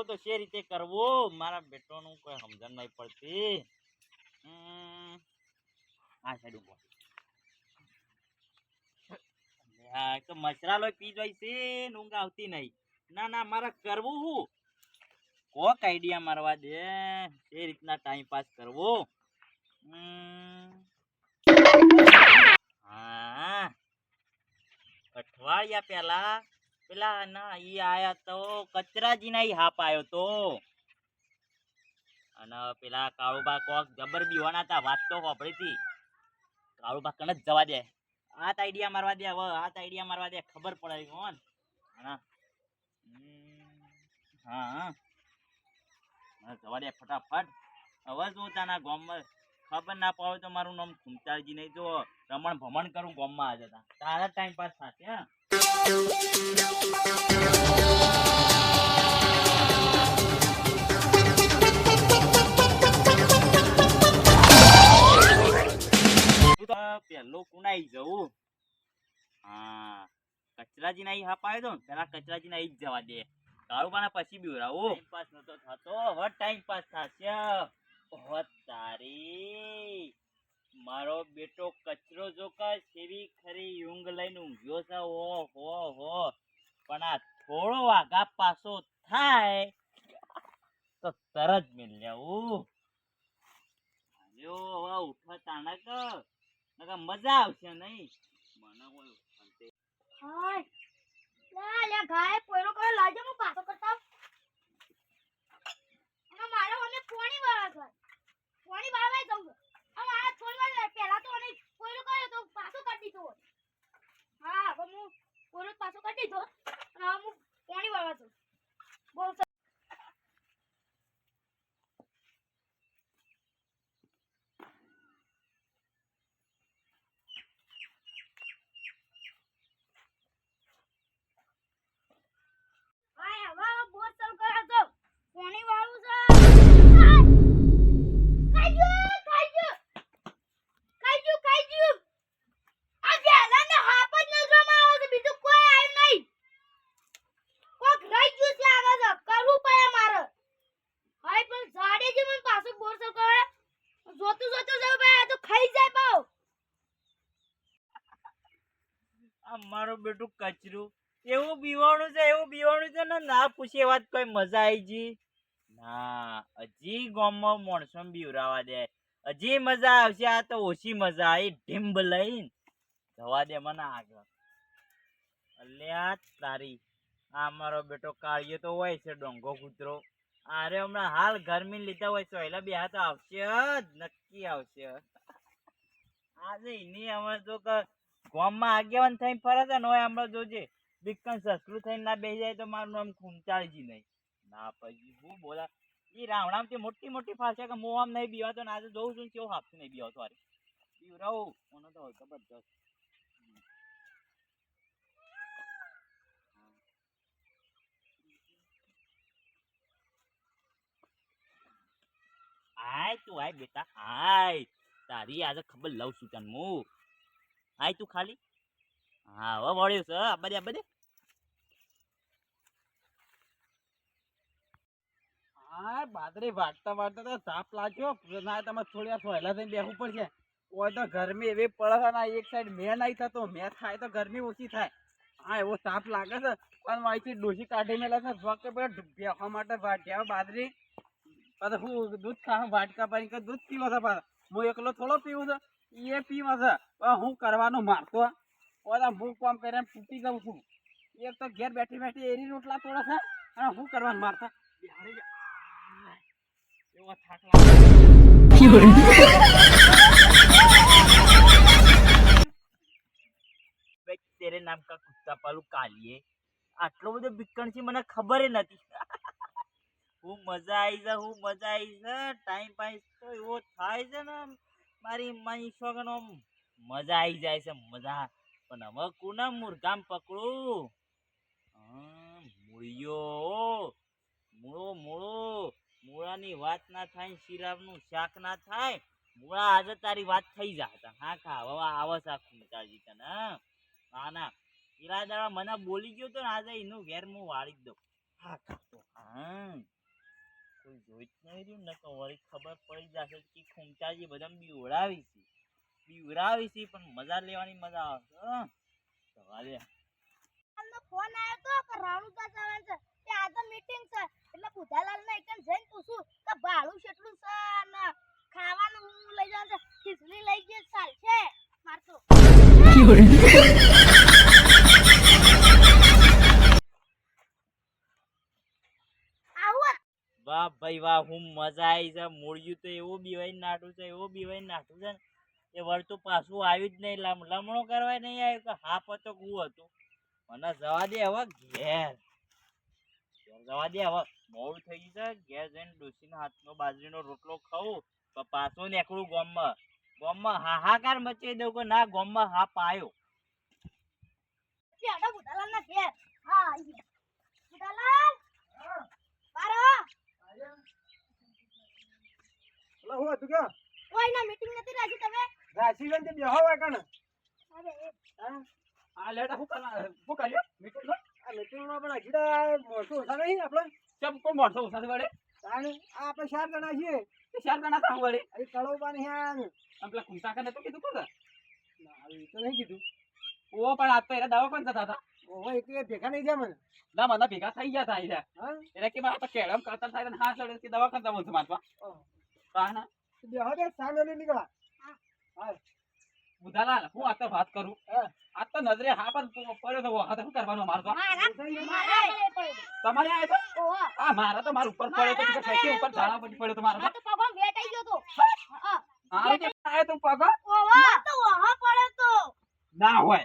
કરવો તો છે રીતે કરવો? મારા બેટોનું કોઈ સમજણ નહીં પડતી. આ સાઈડ ઊભો તો મસરાલો પી જાય છે, ઊંઘ આવતી નહીં. ના ના, મારે કરવું હું? કોક આઈડિયા મારવા દે. એ રીતના ટાઈમ પાસ કરવો. હા. અઠવાડિયા પહેલા પેલા ના ઈ આયા તો કચરાજીના ઈ હાપ આયો તો. અને પેલા કાળુબા કોક જબર બીવાના હતા, વાત તો હોભળી હતી. કાળુબા કણ જ જવા દે. આ આઈડિયા મારવા દે હવે આ આઈડિયા મારવા દે, ખબર પડે કોણ હા. હા, જવા દે ફટાફટ. હવે જો તાના ગામમાં ખબર ના પડે તો મારું નામ ખુમચાલજી નહીં, જો રમણ ભમણ કરું ગામમાં આજે. તારા ટાઈમ પાસ થશે, હા. પહેલો કુણાઈ જવું. હા. કચરાજી ના હા પાડ્યો ને, પેલા કચરાજી ના જવા દે. કાળુબાના પછી બીવરાવું. ટાઈમ પાસ નતો થતો, હવે ટાઈમ પાસ થશે. ઓહો, તારી. મારો બેટો કચરો જો કા સેવી ખરી યુંગ લઈને ઊંઘ્યો છે. ઓ હો હો. પણ આ થોડો વાઘા પાસો થાય તો તરત મિલ લેવું. જો હવે ઉઠવા તાણક મજા આવશે નહીં. મને કોઈ હાય લે લે ગાય પોયરો કરે લાજો હું પાછો કરતા આવું. અને મારે મને પોણી વાળા છે પોણી વાળવા જવું છે આ મારા છોડવા જાય પહેલા તો મને પોયરો કર્યો તો પાછો કરી દીધો હોય. હા હવે હું પોયરો પાછો કરી દીધો અને હવે હું પોણી વાળવા જઉં બહુ સ- હાય હવે હવે બોર ચાલુ કરે તો પોણી વાળું છે હાય! ખાઈ ગયું, ખાઈ ગયું. ખાઈ ગયું, ખાઈ ગયું. આ વેલાને હાપ જ નજરમાં આવે છે, બીજું કોઈ આવ્યું નહીં. કોક રહી ગયું છે લાગે છે, કરવું પડે મારે. હાય, પણ જાડેજી મને પાછું બોર ચાલુ કરે. જોતું જોતું જવું ભાઈ, આ તો ખાઈ જાય પાવ. આ મારું બેટું કચરું. એવું બીવાણું છે, એવું બીવાણું છે ને ના પૂછે વાત કોઈ મજા આવી જી. ના, હજી ગામમાં માણસો બીવરાવા દે. હજી મજા આવશે, આ તો ઓછી મજા આવી ઢીંબ લઈને જવા દે મને આગળ. અલ્યા તારી. આ મારો બેટો કાળિયો તો હોય છે, ડોંગો કૂતરો. અરે હમણાં હાલ ગરમી લીધા હોય, સોયલા બે તો આવશે જ, નક્કી આવશે આજે એની અમે તો ગામમાં આગેવાન થઈને ફરે છે ને હમણાં જોજે બિકન સસલું થઈને ના બેસી જાય તો મારું નામ ખૂંચાળજી નહીં. ના પછી હું બોલા, ઈ રાવણામથી મોટી મોટી ફાસે કે હું આમ નહીં બીવાતો ને આજે જોઉં છું કેવો કેવું નહીં બીવાતો અરે બીવરાવું મને તો જબરજસ્ત આય તું આય બેટા આય તારી આજે ખબર લઉં છું તને હું. આય તું ખાલી. હા, હવે વળ્યું છે આ બધે આ બધે. હા બાદરી વાટતા વાટતા તો સાપ લાગ્યો. ના તમે થોડી વાર સોયલા થઈને બેસવું પડશે. કોઈ તો ગરમી એવી પડે ના એક સાઈડ મેં નહીં થતો. મેં થાય તો ગરમી ઓછી થાય. હા, એવો સાપ લાગે છે. પણ અહીંથી ડોસી કાઢી મેલા છે ફક્ત પેલા બેસવા માટે વાટ્યા બાદરી. પાછા હું દૂધ ખા વાટકા પાણી દૂધ પીવો છે પાછા. હું એકલો થોડો પીવું છે. એ પીવો છે. હું કરવાનું મારતો ઓલા હું કામ કરીને ફૂટી જાઉં છું. એક તો ઘેર બેઠી બેઠી એરી રોટલા તોડે છે અને હું કરવાનું મારતા. એવો થાક તેરે નામ કા કુત્તા પાલું કાલીએ. આટલો બધો બિકણ છે મને ખબર નથી. હું મજા આવી છે હું મજા આવી છે ટાઈમ પાસ તો એવો થાય છે ને મારી માઈ છોકરો મજા આવી જાય છે, મજા. પણ હવે કોના મુરગામ પકડું? મૂળિયો મૂળો મૂળો. મૂળાની વાત ના થાય શિરાબનું શાક ના થાય, મૂળા આજે તારી વાત થઈ જાય હા, ખા, હવે આવે સાખું આ તને, હા. ના. પેલા દાડા મને બોલી ગયો તો આજે એનું ઘેર હું વાળી દઉં. હા કાકો હા. કોઈ જોઈ જ નહીં રહ્યું ને તો વળી ખબર પડી જશે કે ખૂંચાજી બધા બીવડાવી છે બીવડાવી છે પણ મજા લેવાની મજા આવશે દે ફોન આવ્યો તો કે રાણુકા જવાનું છે. કે આજે મીટિંગ છે. એટલે બુધાલાલ ને એકદમ જઈને પૂછું કે ભાડું કેટલું છે અને ખાવાનું હું લઈ જવાનું છે. ખીચડી લઈ ગઈ ચાલશે. મારતો આવું વાહ વાહ હું મજા આવી છે મૂળિયું તો એવું બીવાઈ નાઠું છે, એવું બીવાઈ નાઠું છે એ વળ પાછું આવ્યું જ નહીં, લમ, લમણો કરવા નહીં આવ્યું, કે હા પતો હું હતું? મને જવા દે હવે ઘેર. જવા દે હવે. મોડું થઈ ગયું છે, ઘેર જઈને ડોસીના હાથનો બાજરીનો રોટલો ખાઉં, તો પાછો નીકળું ગોમમાં. ગોમમાં હાહાકાર મચી દઉં કે ના, ગોમમાં હા પાયો. હા આઈ ગયા. બુધાલાલ બારો એટલે હું હતું કે કોઈ ના મીટિંગ નથી રાજી તમે? રાશિબેન તે બેહો હોય કણ. અરે આ લેટા હું કરના હું કર્યો? મીટિંગ આ મીટિંગમાં પણ હજી મોટો ઓછા નહીં આપણે. ચમ કો મોટો ઓછા વડે તાણે આ આપણે ચાર જણા છીએ. તે ચાર જણા થાવ વડે અરે કળોબા ને હેન આમ. પેલા કુંસા કને તો કીધું કોને ના એ તો નહીં કીધું. ઓ પણ આ તો એરા દાવા પણ થતા હતા? ઓહો એટલે ભેગા નહીં જાય મને. ના મને ભેગા થઈ ગયા હતા એટલે કે મારા તો કેળમ કરતા થાય ને હા સડે કે દવા મારવા કાના નીકળા. હા. આ તો વાત કરું. આ તો નજરે હા પણ પડ્યો તો વખત શું કરવાનું મારે તો. તમારે આ તો મારા તો મારા ઉપર પડ્યો તો કે ઉપર ઝાડા પર પડ્યો તો મારો તો. પગમાં વેટ ગયો તો. હા. મારો આયો તો પગ? ઓહો તો ઓહો પડ્યો તો. ના હોય.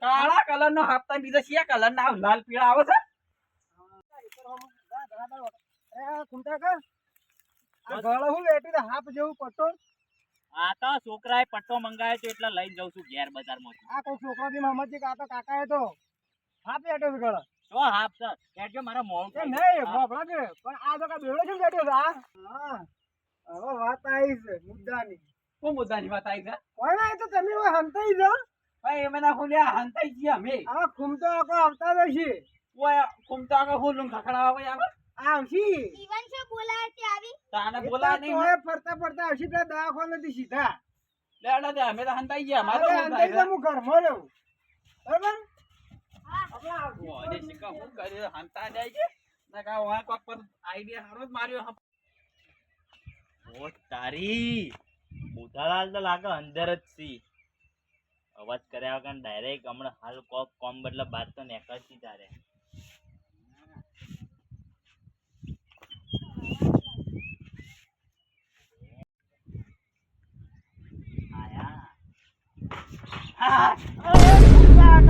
કાળા કલર નો હાફતા બીજા શિયા કલર ના લાલ પીળા આવે છે. હાફ જેવું પટ્ટો. આ તો છોકરાએ પટ્ટો મંગાવ્યો છે એટલે લઈને જાઉં છું ઘેર બજારમાંથી આ કોઈ છોકરો થી મમ્મા કાતો કાકા તો હાફ બેઠો છે ગળો. તો હાફ સર મારા મોડું એ નહીં. ભોપડા પણ આ તો કા બેવડો છે બેઠો છે આ હવે વાત આવી છે મુદ્દાની. શું મુદ્દાની વાત આવી છે? તો તમે હવે હંતાઈ જો ભાઈ એમે ના ખોલ્યા હંતાઈ ગયા અમે. આ ખૂમતો આખો આવતા રહેશે ઓય ખૂમતો આખો હું લું ખખડાવા ભાઈ આવે આવશી. ઈવન છે બોલાતી આવી? તાને બોલા નહીં ઓય ફરતા ફરતા આવશી પેલા દવાખાને થી સીધા લેડા દે અમે તો હંતાઈ ગયા મારો હંતાઈ ગયા હું ઘરમાં રહું. બરાબર? હા. આપણા ઓને શીખા હું કરે હંતા જાય છે. ના કા ઓય કોક પર આઈડિયા હારો જ માર્યો ઓ તારી બુધાલાલ તો લાગે અંદર જ સી અવાજ કર્યા વગર ડાયરેક્ટ હમણાં હાલ કોક કોમ બદલે બાર તો નેકળતી તારે આયા હા કાકા આવો કરો તો તમે તમે ક્યાંથી આયા રે? ઓય અમે હંતાઈ રહ્યા હતા તમાર સીઆઈડી કરી કેવું બાપા મને તું કીધું વાત સાચી છે. આ પટ્ટો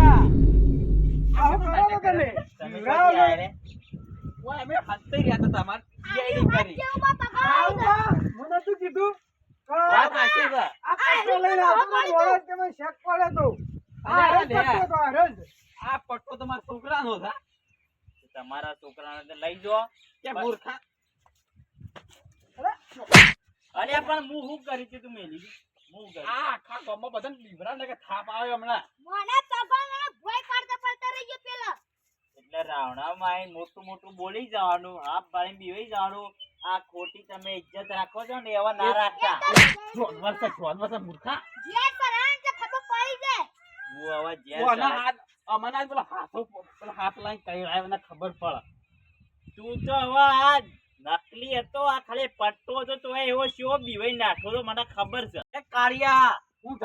તમારા છોકરા નો મોડો જ તમે શેક પડે તો આ હરજ પટ્ટો તો હરજ. આ પટ્ટો તમારા છોકરાને લઈ જો કે મૂર્ખા અરે, પણ હું શું કરી? તું મેલી. આ આખા ગામમાં બધાને લીવડા ને કે થાપ આવે હમણાં. મને પગમાં ભોય પાડતા પાડતા રહી ગયો પેલા. એટલે રાવણામાં આવીને મોટું મોટું બોલી જવાનું હાફ પાડીને બીવાઈ જવાનું. આ ખોટી તમે ઇજ્જત રાખો છો ને એવા ના રાખતા. જોનવર છે જોનવર છે મૂર્ખા. જે કરાણ તે ખબર પડી જાય. હું હવે જેલ ઓના હાથ અમના પેલો હાથો પેલો હાથ લાઈન કઈ આવ્યો ને ખબર પડે. તું તો હવે નકલી હતો આ ખાલી પટ્ટો હતો તો એવો શો બીવાઈ નાખ્યો તો મને ખબર છે. એ કાળિયા હું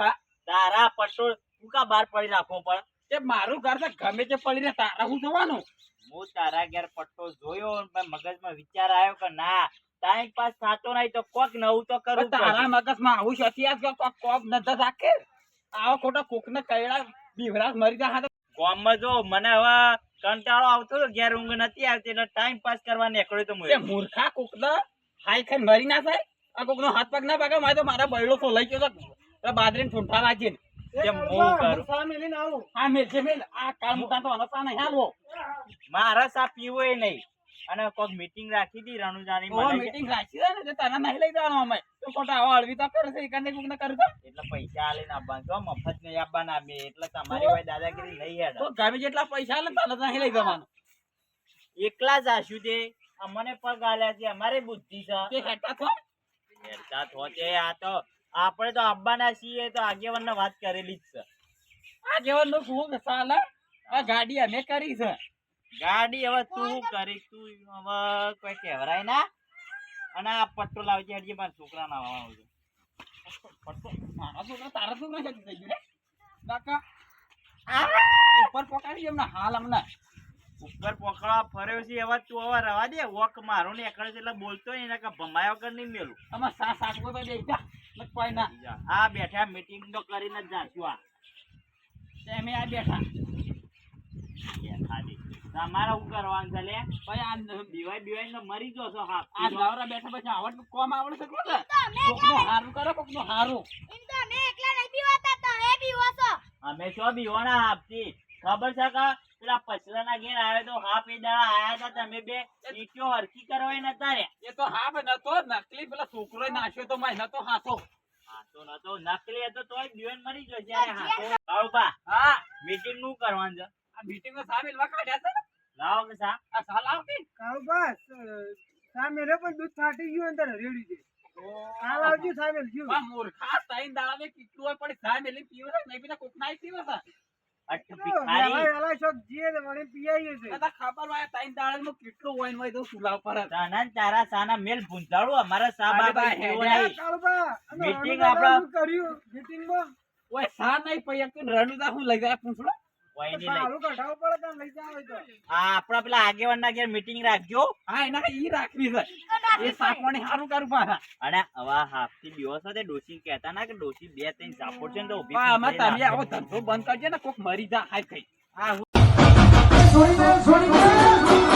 તારા પટ્ટો હું કા બહાર પડી રાખવો પણ? તે મારું ઘર તો ગમે તે પડીને તારા હું જોવાનું? હું તારા ઘેર પટ્ટો જોયો પણ મગજમાં વિચાર આવ્યો કે ના ટાઈમ પાસ થતો નહીં તો કોક નવું તો કરું તારા. મગજમાં આવું અત્યારે કે કોક કોક નજર રાખે? આવો ખોટા કોકને કઈડા બીવરાજ મરી જા હા ગામમાં જો મને હવે કંટાળો આવતો હતો ઘેર ઊંઘ નથી આવતી એટલે ટાઈમ પાસ કરવા નીકળ્યો તો હું મૂર્ખા કોકને હાઈ ખાઈ મરી ના થાય? આ કોકનો હાથ પગ ના પાકે મારે તો મારા બૈડો તો લઈ ગયો તો બાદરીને ઠૂંઠા અનસા મારા સા પીવો એ નહીં. અને કોક મીટિંગ રાખી દી રણુજાની મને મીટિંગ રાખી છે ને તને નહીં લઈ જવાનો અમે. તો ખોટા આવા તો કરશે એકાને કોકને કરે છે. એટલે પૈસા આલીને આપવાના છો મફત નહીં આપવાના બે એટલે તમારી ભાઈ દાદાગીરી નહીં હેડ. તો ગમે જેટલા પૈસા આલે તને નહીં લઈ જવાનો. એકલા જાશું તે અમને પગ આલ્યા છે અમારે બુદ્ધિ છે. તે હેઠા થો. હેરતા છે આ તો આપણે તો આવવાના છીએ તો આગેવાનને વાત કરેલી જ છે. આ નું નો શું સાલા? આ ગાડી અમે કરી છે. ગાડી હવે તું કરી? કરીશ તું હવે કોઈ કહેવરાય ના? અને આ પટ્ટો લાવજે હજી મારા છોકરા ના આવવાનું છે. પટ્ટો? મારા છોકરા તારા છોકરા છે થઈ ગયું કાકા ઉપર પકડી એમને હાલ હમણાં ઉપર પકડવા ફર્યો છે એવા તું હવે રવા દે. વોક મારો ને એકડે એટલે બોલતો એના કે ભમાયા વગર નહીં મેલું. તમે સા સાકવો તો દે કોઈ ના. આ બેઠા મીટિંગ તો કરીને જ જાશું આ. તેમે આ બેઠા. તમારે શું કરવાનું છે લે. ભાઈ આ દિવાય દિવાય ને મરી જો છો હા આ નવરા બેઠા પછી આવડ કોમ આવડ છે કોને તો અમે હારું કરો કોકનું હારું. ઇન તો અમે એકલા નહીં પીવાતા હે પીવો છો અમે છો બીવાના આપતી ખબર છે કે? પેલા પછલાના ઘેર આવે તો હાફ એ દાડા આયા હતા તમે બે ઈટ્યો હરકી કરવા નતા રે એ તો હા નતો નકલી પેલા છોકરો નાખ્યો તો માય નતો હાથો. હાથો નતો નકલી હતો તોય બીવન મરી ગયો જ્યારે હાથો. હા. મીટિંગનું કરવાનું છે. મીટિંગમાં સામેલમાં કાઢ્યા ને? લાવો કે સા આ કે? કાવ બસ સામે રે પણ દૂધ ફાટી ગયું અંદર રેડી છે. હાલ આવજો સામે ગયું આ મૂર્ખા તાઈન દાડાને કેટલું હોય પણ સામેલ પીવે છે નહીં પીતા કોક નાઈ પીવે છે. અઠ વેલા ભિખારી. વેલા શોખ જીએ ને વળી પીઆઈએ છે. કદા ખબર હોય તાઈન દાડામાં કેટલું હોય હોય તો સુલાવ પર તાના ને તારા સાના મેલ ભૂંજાડું અમારા સા બાબા નહીં. ઓય સા નહીં પૈયા તું રણુદા હું લઈ જાય પૂછડો. કોઈ નહીં લઈ. સારું કઢાવવું પડે ત્યાં લઈ જાવ હોય તો. આ આપણા પેલા આગેવાન ના ઘેર મીટિંગ રાખજો. હા એના ઈ રાખવી છે. એ સાપવાણી સારું કરું પાછા. અને આવા હાફથી દિવસ સાથે ડોસી કહેતા ના કે ડોસી બે ત્રણ છે ને તો તમે આવો ધંધો બંધ કરજો ને કોક મરી જા હાય કઈ. હા છોડી દે છોડી દે